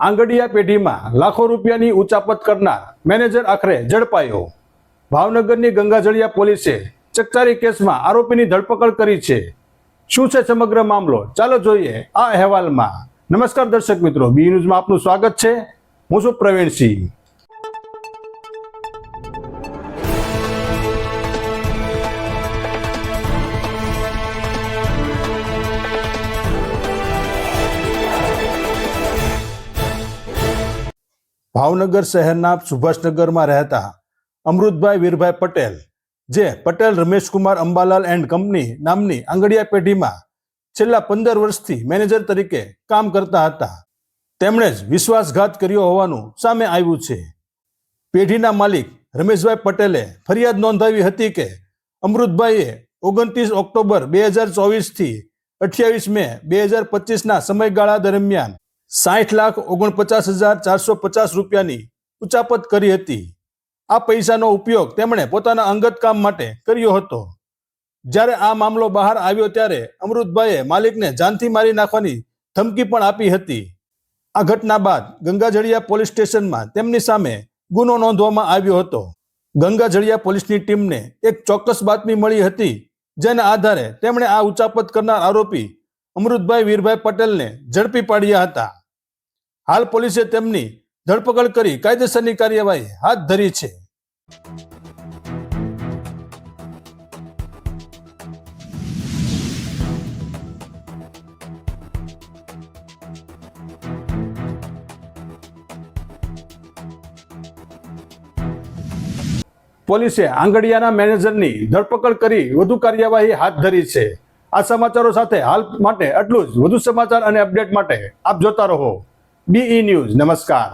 આંગડિયા પેઢીમાં લાખો રૂપિયાની ઉચાપત કરનાર મેનેજર આખરે ઝડપાયો. ભાવનગરની ગંગાજળિયા પોલીસે ચકચારી કેસમાં આરોપીની ધરપકડ કરી છે. શું છે સમગ્ર મામલો? ચાલો જોઈએ આ અહેવાલમાં. નમસ્કાર દર્શક મિત્રો, બી ન્યૂઝમાં આપનું સ્વાગત છે. હું છું પ્રવીણસિંહ ભાવનગર શહેરના સુભાષનગરમાં રહેતા અમૃતભાઈ વીરભાઈ પટેલ, જે પટેલ રમેશકુમાર અંબાલાલ એન્ડ કંપની નામની આંગડિયા પેઢીમાં છેલ્લા પંદર વર્ષથી મેનેજર તરીકે કામ કરતા હતા. તેમણે જ વિશ્વાસઘાત કર્યો હોવાનું સામે આવ્યું છે. પેઢીના માલિક રમેશભાઈ પટેલે ફરિયાદ નોંધાવી હતી કે અમૃતભાઈએ ઓગણત્રીસ ઓક્ટોબર બે હજાર ચોવીસથી અઠ્યાવીસ મે બે હજાર પચીસના સમયગાળા દરમિયાન સાઠ લાખ ઓગણપચાસ હજાર ચારસો પચાસ રૂપિયાની ઉચાપત કરી હતી. આ પૈસાનો ઉપયોગ તેમણે પોતાના અંગત કામ માટે કર્યો હતો. જ્યારે આ મામલો બહાર આવ્યો ત્યારે અમૃતભાઈએ માલિકને જાનથી મારી નાખવાની ધમકી પણ આપી હતી. આ ઘટના બાદ ગંગાજળિયા પોલીસ સ્ટેશનમાં તેમની સામે ગુનો નોંધવામાં આવ્યો હતો. ગંગાજળિયા પોલીસની ટીમને એક ચોક્કસ બાતમી મળી હતી, જેના આધારે તેમણે આ ઉચાપત કરનાર આરોપી અમૃતભાઈ વીરભાઈ પટેલને ઝડપી પાડ્યા હતા. હાલ પોલીસે તેમની ધરપકડ કરી કાયદેસરની કાર્યવાહી હાથ ધરી છે. પોલીસે આંગડિયાના મેનેજરની ધરપકડ કરી વધુ કાર્યવાહી હાથ ધરી છે. આ સમાચારો સાથે હાલ માટે આટલું જ. વધુ સમાચાર અને અપડેટ માટે આપ જોતા રહો. બીઈ ન્યૂઝ નમસ્કાર